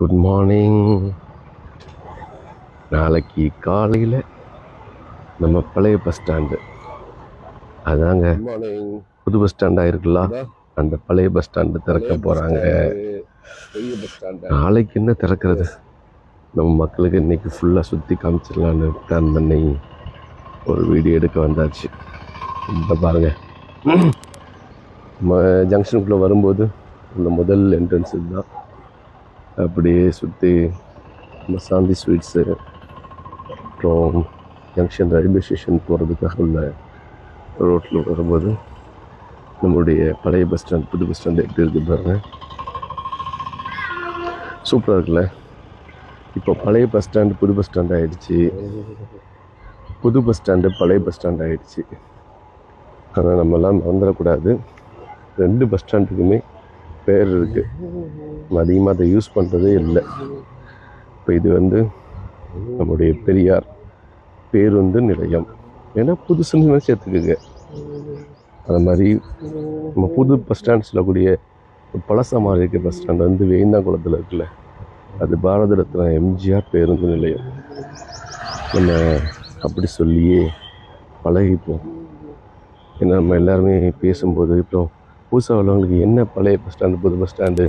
Good morning நாளைக்கு காலையில் நம்ம பழைய பஸ் ஸ்டாண்டு அதாங்க. புது பஸ் ஸ்டாண்டாக இருக்குல்ல? அந்த பழைய பஸ் ஸ்டாண்டு திறக்க போகிறாங்க நாளைக்கு என்ன திறக்கிறது? நம்ம மக்களுக்கு இன்னைக்கு ஃபுல்லாக சுற்றி காமிச்சிடலான்னு பிளான் பண்ணி ஒரு வீடியோ எடுக்க வந்தாச்சு. இந்த பாருங்கள் ஜங்ஷனுக்குள்ளே வரும்போது உள்ள முதல் என்ட்ரன்ஸ் இதுதான். அப்படியே சுற்றி நம்ம சாந்தி ஸ்வீட்ஸு அப்புறம் ஜங்ஷன் ரயில்வே ஸ்டேஷன் போகிறதுக்காக உள்ள ரோட்டில் வரும்போது நம்மளுடைய பழைய பஸ் ஸ்டாண்ட் புது பஸ் ஸ்டாண்டு எப்படி இருக்குது பாருங்க. சூப்பராக இருக்குல்ல? இப்போ பழைய பஸ் ஸ்டாண்டு புது பஸ் ஸ்டாண்ட் ஆகிடுச்சு புது பஸ் ஸ்டாண்டு பழைய பஸ் ஸ்டாண்ட் ஆகிடுச்சு ஆனால் நம்மலாம் மறந்துடக்கூடாது. ரெண்டு பஸ் ஸ்டாண்டுக்குமே பேர் இருக்குது அதிகமாக அதை யூஸ் பண்ணுறதே இல்லை. இப்போ இது வந்து நம்முடைய பெரியார் பேருந்து நிலையம். ஏன்னா புதுசுன்னு சேர்த்துக்குங்க அது மாதிரி நம்ம புது பஸ் ஸ்டாண்ட் சொல்லக்கூடிய பழச மாதிரி இருக்க பஸ் ஸ்டாண்ட் வந்து வேந்தாங்குளத்தில் இருக்குல்ல. அது பாரத ரத்னா எம்ஜிஆர் பேருந்து நிலையம். நம்ம அப்படி சொல்லியே பழகிப்போம். ஏன்னா நம்ம எல்லாருமே பேசும்போது இப்போ புதுசாக உள்ளவங்களுக்கு என்ன பழைய பஸ் ஸ்டாண்டு புது பஸ் ஸ்டாண்டு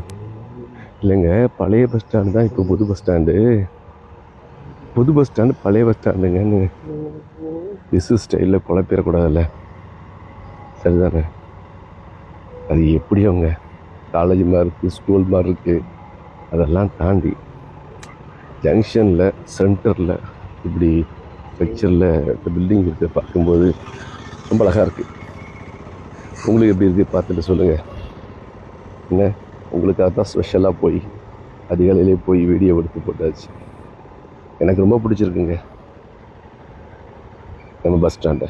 இல்லைங்க பழைய பஸ் ஸ்டாண்டு தான் இப்போ புது பஸ் ஸ்டாண்டு புது பஸ் ஸ்டாண்டு பழைய பஸ் ஸ்டாண்டுங்கன்னு பிசு ஸ்டைலில் குழப்பிடக்கூடாதுல்ல. சரிதானே? அது எப்படி அவங்க காலேஜ் மாதிரி இருக்குது ஸ்கூல் மாதிரி இருக்குது அதெல்லாம் தாண்டி ஜங்ஷனில் சென்டரில் இப்படி ஸ்ட்ரக்சரில் இந்த பில்டிங் இருக்கு பார்க்கும்போது ரொம்ப அழகாக இருக்குது உங்களுக்கு எப்படி இருக்குது பார்த்துட்டு சொல்லுங்கள் என்ன? உங்களுக்காக தான் ஸ்பெஷலாக போய் அதிகாலையிலே போய் வீடியோ எடுத்து போட்டாச்சு. எனக்கு ரொம்ப பிடிச்சிருக்குங்க. நம்ம பஸ் ஸ்டாண்டை